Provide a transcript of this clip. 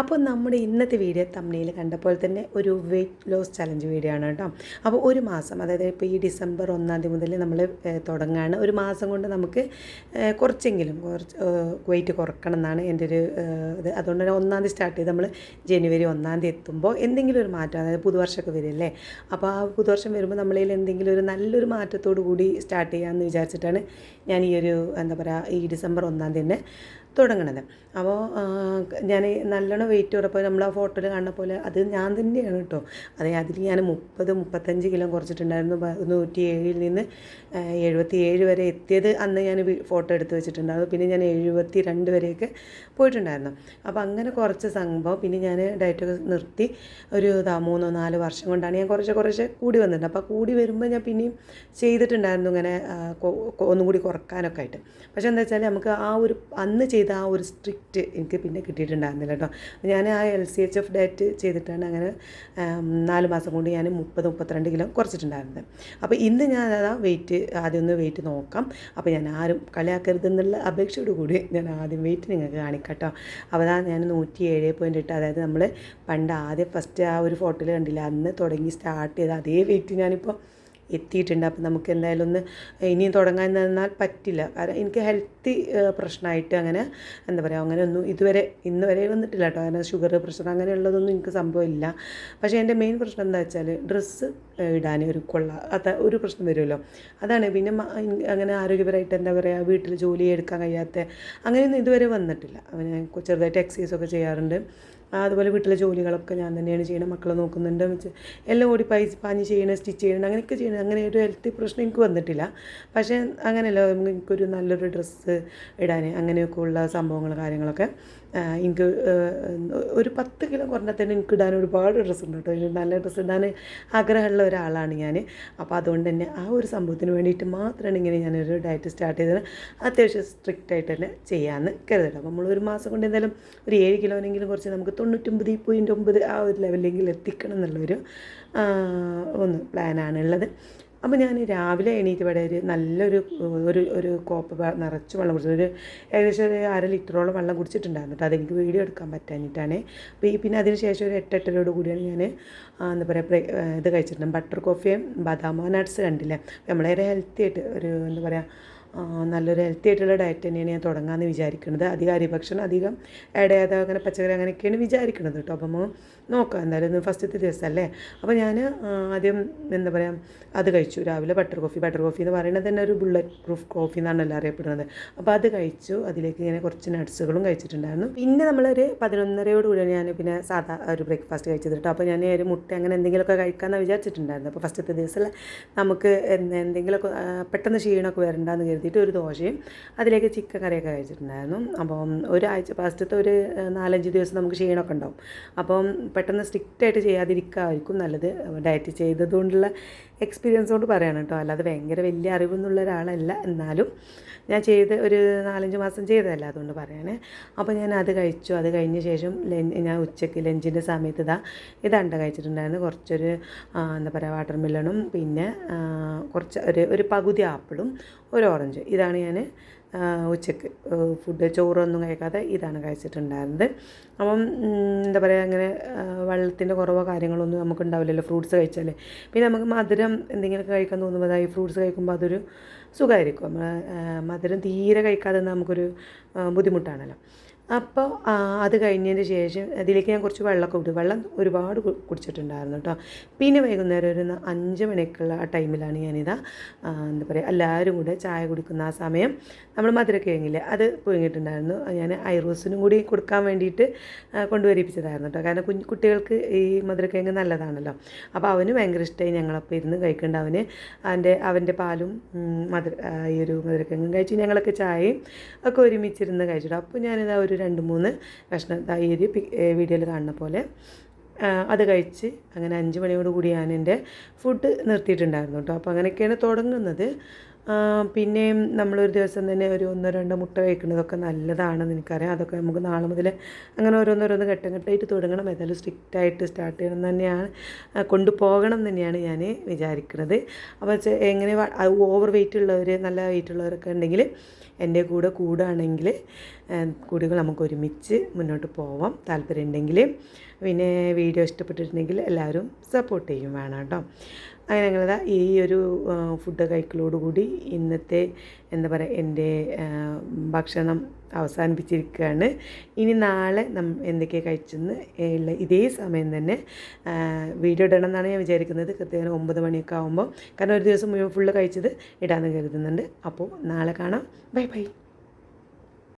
അപ്പോൾ നമ്മുടെ ഇന്നത്തെ വീഡിയോ തമ്മിൽ കണ്ടപ്പോൾ തന്നെ ഒരു വെയിറ്റ് ലോസ് ചലഞ്ച് വീഡിയോ ആണ് കേട്ടോ. അപ്പോൾ ഒരു മാസം അതായത് ഇപ്പോൾ ഈ ഡിസംബർ ഒന്നാം തീയതി മുതൽ നമ്മൾ തുടങ്ങുകയാണ്. ഒരു മാസം കൊണ്ട് നമുക്ക് കുറച്ചെങ്കിലും കുറച്ച് വെയിറ്റ് കുറക്കണം എന്നാണ് എന്റെ ഒരു ഇത്. അതുകൊണ്ട് തന്നെ ഒന്നാം തീയതി സ്റ്റാർട്ട് ചെയ്ത് നമ്മൾ ജനുവരി ഒന്നാം തീയതി എത്തുമ്പോൾ എന്തെങ്കിലും ഒരു മാറ്റം അതായത് പുതുവർഷമൊക്കെ വരില്ലേ? അപ്പോൾ ആ പുതുവർഷം വരുമ്പോൾ നമ്മളിൽ എന്തെങ്കിലും ഒരു നല്ലൊരു മാറ്റത്തോടു കൂടി സ്റ്റാർട്ട് ചെയ്യാമെന്ന് വിചാരിച്ചിട്ടാണ് ഞാൻ ഈ ഒരു എന്താ പറയുക ഈ ഡിസംബർ ഒന്നാം തീയതി തന്നെ തുടങ്ങണത്. അപ്പോൾ ഞാൻ നല്ലോണം വെയിറ്റ് കുറപ്പോൾ നമ്മൾ ആ ഫോട്ടോയിൽ കാണുന്ന പോലെ അത് ഞാൻ തന്നെയാണ് കേട്ടോ അതെ അതിൽ ഞാൻ മുപ്പത് മുപ്പത്തഞ്ച് കിലോ കുറച്ചിട്ടുണ്ടായിരുന്നു. നൂറ്റി ഏഴിൽ നിന്ന് എഴുപത്തി ഏഴ് വരെ എത്തിയത് അന്ന് ഞാൻ ഫോട്ടോ എടുത്ത് വെച്ചിട്ടുണ്ടായിരുന്നു. പിന്നെ ഞാൻ എഴുപത്തി രണ്ട് വരെയൊക്കെ പോയിട്ടുണ്ടായിരുന്നു. അപ്പോൾ അങ്ങനെ കുറച്ച് സംഭവം പിന്നെ ഞാൻ ഡയറ്റൊക്കെ നിർത്തി. ഒരു മൂന്നോ നാല് വർഷം കൊണ്ടാണ് ഞാൻ കുറച്ച് കുറച്ച് കൂടി വന്നിട്ടുണ്ട്. അപ്പോൾ കൂടി വരുമ്പോൾ ഞാൻ പിന്നെയും ചെയ്തിട്ടുണ്ടായിരുന്നു ഇങ്ങനെ ഒന്നും കൂടി കുറക്കാനൊക്കെ ആയിട്ട്. പക്ഷേ എന്താ വെച്ചാൽ നമുക്ക് ആ ഒരു അന്ന് ചെയ്ത ആ ഒരു സ്ട്രിക്റ്റ് എനിക്ക് പിന്നെ കിട്ടിയിട്ടുണ്ടായിരുന്നില്ല കേട്ടോ. ഞാൻ ആ L C H F diet ചെയ്തിട്ടാണ് അങ്ങനെ ആം, നാല് മാസം കൊണ്ട് ഞാൻ മുപ്പത് മുപ്പത്തിരണ്ട് കിലോ കുറച്ചിട്ടുണ്ടായിരുന്നത്. അപ്പോൾ ഇന്ന് ഞാൻ അതാ വെയിറ്റ് ആദ്യം ഒന്ന് വെയിറ്റ് നോക്കാം. അപ്പോൾ ഞാൻ ആരും കളിയാക്കരുതെന്നുള്ള അപേക്ഷയോട് കൂടി ഞാൻ ആദ്യം വെയിറ്റ് നിങ്ങൾക്ക് കാണിക്കട്ടോ. അപ്പോൾ അതാ ഞാൻ നൂറ്റി ഏഴ് പോയിന്റ് എട്ട് അതായത് നമ്മൾ പണ്ട് ആദ്യം ഫസ്റ്റ് ആ ഒരു ഫോട്ടോയിൽ കണ്ടില്ല അന്ന് തുടങ്ങി സ്റ്റാർട്ട് ചെയ്ത അതേ വെയിറ്റ് ഞാനിപ്പോൾ എത്തിയിട്ടുണ്ട്. അപ്പം നമുക്ക് എന്തായാലും ഒന്ന് ഇനിയും തുടങ്ങാൻ നിന്നാൽ പറ്റില്ല. കാരണം എനിക്ക് ഹെൽത്തി പ്രശ്നമായിട്ട് അങ്ങനെ എന്താ പറയുക അങ്ങനെ ഒന്നും ഇതുവരെ ഇന്ന് വരെ വന്നിട്ടില്ല കേട്ടോ. കാരണം ഷുഗർ പ്രഷർ അങ്ങനെയുള്ളതൊന്നും എനിക്ക് സംഭവമില്ല പക്ഷേ എന്റെ മെയിൻ പ്രശ്നം എന്താ വെച്ചാൽ ഡ്രസ്സ് ഇടാൻ ഒരു കൊള്ള അത് ഒരു പ്രശ്നം വരുമല്ലോ. അതാണ് പിന്നെ അങ്ങനെ ആരോഗ്യപരമായിട്ട് എന്താ പറയുക വീട്ടിൽ ജോലി എടുക്കാൻ കഴിയാത്ത അങ്ങനെയൊന്നും ഇതുവരെ വന്നിട്ടില്ല. അവന് ചെറുതായിട്ട് എക്സസൈസ് ഒക്കെ ചെയ്യാറുണ്ട്. അതുപോലെ വീട്ടിലെ ജോലികളൊക്കെ ഞാൻ തന്നെയാണ് ചെയ്യണത് മക്കളെ നോക്കുന്നുണ്ട്. എല്ലാം ഓടി പൈസ പാഞ്ഞ് ചെയ്യണം സ്റ്റിച്ച് ചെയ്യണം അങ്ങനെയൊക്കെ ചെയ്യണം. അങ്ങനെ ഒരു ഹെൽത്ത് പ്രശ്നം എനിക്ക് വന്നിട്ടില്ല. പക്ഷേ അങ്ങനെയല്ല എനിക്കൊരു നല്ലൊരു ഡ്രസ്സ് ഇടാൻ അങ്ങനെയൊക്കെ ഉള്ള സംഭവങ്ങൾ കാര്യങ്ങളൊക്കെ. എനിക്ക് ഒരു പത്ത് കിലോ കുറഞ്ഞാൽ തന്നെ എനിക്ക് ഇടാൻ ഒരുപാട് ഡ്രസ്സ് ഉണ്ട് കേട്ടോ. നല്ല ഡ്രസ്സ് ഇടാൻ ആഗ്രഹമുള്ള ഒരാളാണ് ഞാൻ. അപ്പോൾ അതുകൊണ്ട് തന്നെ ആ ഒരു സംഭവത്തിന് വേണ്ടിയിട്ട് മാത്രമാണ് ഇങ്ങനെ ഞാനൊരു ഡയറ്റ് സ്റ്റാർട്ട് ചെയ്തത്. അത്യാവശ്യം സ്ട്രിക്റ്റ് ആയിട്ട് തന്നെ ചെയ്യാമെന്ന് കരുതട്ടോ അപ്പോൾ നമ്മൾ ഒരു മാസം കൊണ്ട് എന്തായാലും ഒരു ഏഴ് കിലോനെങ്കിലും കുറച്ച് നമുക്ക് തൊണ്ണൂറ്റൊമ്പത് പോയിന്റ് ഒമ്പത് ആ ഒരു ലെവലിലെങ്കിലും എത്തിക്കണം എന്നുള്ളൊരു ഒന്ന് പ്ലാനാണ് ഉള്ളത് അപ്പോൾ ഞാൻ രാവിലെ എണീറ്റ് ഇവിടെ ഒരു നല്ലൊരു ഒരു ഒരു കോപ്പ് നിറച്ച് വെള്ളം കുടിച്ചു ഒരു ഏകദേശം ഒരു അര ലിറ്ററോളം വെള്ളം കുടിച്ചിട്ടുണ്ടായിരുന്നു കേട്ടോ. അതെനിക്ക് വീഡിയോ എടുക്കാൻ പറ്റാഞ്ഞിട്ടാണ്. അപ്പോൾ ഈ പിന്നെ അതിനുശേഷം ഒരു എട്ട് എട്ടരയോട് കൂടിയാണ് ഞാൻ എന്താ പറയുക ഇത് കഴിച്ചിട്ടുണ്ട് ബട്ടർ കോഫിയും ബദാമോ നട്ട്സ് കണ്ടില്ലേ? നമ്മളേറെ ഹെൽത്തി ആയിട്ട് ഒരു എന്താ പറയുക നല്ലൊരു ഹെൽത്തി ആയിട്ടുള്ള ഡയറ്റ് തന്നെയാണ് ഞാൻ തുടങ്ങാമെന്ന് വിചാരിക്കുന്നത്. അധികം അരിഭക്ഷണം അധികം ആഡ് ചെയ്യാതെ അങ്ങനെ പച്ചക്കറി അങ്ങനെയൊക്കെയാണ് വിചാരിക്കുന്നത് കേട്ടോ. അപ്പം നോക്കാം. എന്തായാലും ഇന്ന് ഫസ്റ്റത്തെ ദിവസമല്ലേ അപ്പോൾ ഞാൻ ആദ്യം എന്താ പറയുക അത് കഴിച്ചു. രാവിലെ ബട്ടർ കോഫി ബട്ടർ കോഫി എന്ന് പറയുന്നത് തന്നെ ഒരു ബുള്ളറ്റ് പ്രൂഫ് കോഫി എന്നാണല്ലോ അറിയപ്പെടുന്നത്. അപ്പോൾ അത് കഴിച്ചു. അതിലേക്ക് ഇങ്ങനെ കുറച്ച് നട്ട്സുകളും കഴിച്ചിട്ടുണ്ടായിരുന്നു. പിന്നെ നമ്മളൊരു പതിനൊന്നരയോട് കൂടി ഞാൻ പിന്നെ സാധാ ഒരു ബ്രേക്ക്ഫാസ്റ്റ് കഴിച്ചത് കേട്ടോ. അപ്പോൾ ഞാൻ ഒരു മുട്ട അങ്ങനെ എന്തെങ്കിലുമൊക്കെ കഴിക്കാമെന്ന് വിചാരിച്ചിട്ടുണ്ടായിരുന്നു അപ്പോൾ ഫസ്റ്റത്തെ ദിവസം നമുക്ക് എന്ത് എന്തെങ്കിലുമൊക്കെ പെട്ടെന്ന് ക്ഷീണമൊക്കെ വരണ്ടെന്ന് കരുതിയിട്ട് ഒരു ദോശയും അതിലേക്ക് ചിക്കൻ കറിയൊക്കെ കഴിച്ചിട്ടുണ്ടായിരുന്നു. അപ്പം ഒരാഴ്ച ഫസ്റ്റത്തെ ഒരു നാലഞ്ച് ദിവസം നമുക്ക് ക്ഷീണമൊക്കെ ഉണ്ടാവും. അപ്പം പെട്ടെന്ന് സ്ട്രിക്റ്റ് ആയിട്ട് ചെയ്യാതിരിക്കായിരിക്കും നല്ലത്. ഡയറ്റ് ചെയ്തതുകൊണ്ടുള്ള എക്സ്പീരിയൻസ് കൊണ്ട് പറയണം കേട്ടോ. അല്ലാതെ ഭയങ്കര വലിയ അറിവൊന്നുള്ള ഒരാളല്ല. എന്നാലും ഞാൻ ചെയ്ത് ഒരു നാലഞ്ച് മാസം ചെയ്തതല്ല അതുകൊണ്ട് പറയണേ. അപ്പോൾ ഞാൻ അത് കഴിച്ചു. അത് കഴിഞ്ഞ ശേഷം ഞാൻ ഉച്ചയ്ക്ക് ലഞ്ചിന്റെ സമയത്ത് ഇതാ ഇതാണ്ട കഴിച്ചിട്ടുണ്ടായിരുന്നു. കുറച്ചൊരു എന്താ പറയുക വാട്ടർ മില്ലണും പിന്നെ കുറച്ച് ഒരു ഒരു പകുതി ആപ്പിളും ഒരു ഓറഞ്ച് ഇതാണ് ഞാൻ ഉച്ചയ്ക്ക് ഫുഡ് ചോറൊന്നും കഴിക്കാതെ ഇതാണ് കഴിച്ചിട്ടുണ്ടായിരുന്നത്. അപ്പം എന്താ പറയുക അങ്ങനെ വെള്ളത്തിന്റെ കുറവോ കാര്യങ്ങളൊന്നും നമുക്ക് ഉണ്ടാവില്ലല്ലോ ഫ്രൂട്ട്സ് കഴിച്ചാൽ പിന്നെ നമുക്ക് മധുരം എന്തെങ്കിലുമൊക്കെ കഴിക്കാൻ തോന്നുമ്പോൾ അതായത് ഫ്രൂട്ട്സ് കഴിക്കുമ്പോൾ അതൊരു സുഖമായിരിക്കും. മധുരം തീരെ കഴിക്കാതെ നമുക്കൊരു ബുദ്ധിമുട്ടാണല്ലോ. അപ്പോൾ അത് കഴിഞ്ഞതിന് ശേഷം അതിലേക്ക് ഞാൻ കുറച്ച് വെള്ളമൊക്കെ കൊടുത്തു വെള്ളം ഒരുപാട് കുടിച്ചിട്ടുണ്ടായിരുന്നു കേട്ടോ പിന്നെ വൈകുന്നേരം ഒരു അഞ്ച് മണിക്കുള്ള ആ ടൈമിലാണ് ഞാനിതാ എന്താ പറയുക എല്ലാവരും കൂടെ ചായ കുടിക്കുന്ന ആ സമയം. നമ്മൾ മധുരക്കിഴങ്ങില്ലേ അത് പുഴുങ്ങിയിട്ടുണ്ടായിരുന്നു. ഞാൻ ഐറോസിനും കൂടി കൊടുക്കാൻ വേണ്ടിയിട്ട് കൊണ്ടുവരിപ്പിച്ചതായിരുന്നു കേട്ടോ കാരണം കുഞ്ഞു കുട്ടികൾക്ക് ഈ മധുരക്കിഴങ്ങ് നല്ലതാണല്ലോ. അപ്പോൾ അവന് ഭയങ്കര ഇഷ്ടമായി ഞങ്ങളപ്പോൾ ഇരുന്ന് കഴിക്കേണ്ട. അവന് അവന്റെ അവന്റെ പാലും മധുര ഈ ഒരു മധുരക്കിഴങ്ങും കഴിച്ച് ഞങ്ങളൊക്കെ ചായയും ഒക്കെ ഒരുമിച്ചിരുന്ന് കഴിച്ചിട്ടു. അപ്പോൾ ഞാനിതാ ഒരു രണ്ട് മൂന്ന് കഷ്ണം ഈ ഒരു വീഡിയോയിൽ കാണുന്ന പോലെ. അത് കഴിച്ച് അങ്ങനെ അഞ്ച് മണിയോട് കൂടി ഞാൻ എന്റെ ഫുഡ് നിർത്തിയിട്ടുണ്ടായിരുന്നു കേട്ടോ. അപ്പോൾ അങ്ങനെയൊക്കെയാണ് തുടങ്ങുന്നത്. പിന്നെയും നമ്മളൊരു ദിവസം തന്നെ ഒരു ഒന്നോ രണ്ടോ മുട്ട കഴിക്കുന്നതൊക്കെ നല്ലതാണെന്ന് എനിക്കറിയാം അതൊക്കെ നമുക്ക് നാളെ മുതൽ അങ്ങനെ ഓരോന്നോരോന്ന് ഘട്ടം ഘട്ടമായിട്ട് തുടങ്ങണം. ഏതായാലും സ്ട്രിക്റ്റായിട്ട് സ്റ്റാർട്ട് ചെയ്യണം തന്നെയാണ് കൊണ്ടുപോകണം തന്നെയാണ് ഞാൻ വിചാരിക്കുന്നത് അപ്പോൾ എങ്ങനെ ഓവർ വെയിറ്റ് ഉള്ളവർ നല്ല വെയിറ്റ് ഉള്ളവരൊക്കെ ഉണ്ടെങ്കിൽ എന്റെ കൂടെ കൂടുകയാണെങ്കിൽ കൂടികൾ നമുക്ക് ഒരുമിച്ച് മുന്നോട്ട് പോവാം. താല്പര്യം ഉണ്ടെങ്കിൽ പിന്നെ വീഡിയോ ഇഷ്ടപ്പെട്ടിട്ടുണ്ടെങ്കിൽ എല്ലാവരും സപ്പോർട്ട് ചെയ്യും വേണം കേട്ടോ. അങ്ങനെ ഞങ്ങളിതാ ഈ ഒരു ഫുഡ് കഴിക്കലോടുകൂടി ഇന്നത്തെ എന്താ പറയുക എന്റെ ഭക്ഷണം അവസാനിപ്പിച്ചിരിക്കുകയാണ്. ഇനി നാളെ നം എന്തൊക്കെയാണ് കഴിച്ചെന്ന് ഉള്ള ഇതേ സമയം തന്നെ വീഡിയോ ഇടണം എന്നാണ് ഞാൻ വിചാരിക്കുന്നത്. കൃത്യമായി ഒമ്പത് മണിയൊക്കെ ആകുമ്പോൾ കാരണം ഒരു ദിവസം മുഴുവൻ ഫുള്ള് കഴിച്ചത് ഇടാമെന്ന് കരുതുന്നുണ്ട്. അപ്പോൾ നാളെ കാണാം. Bye bye.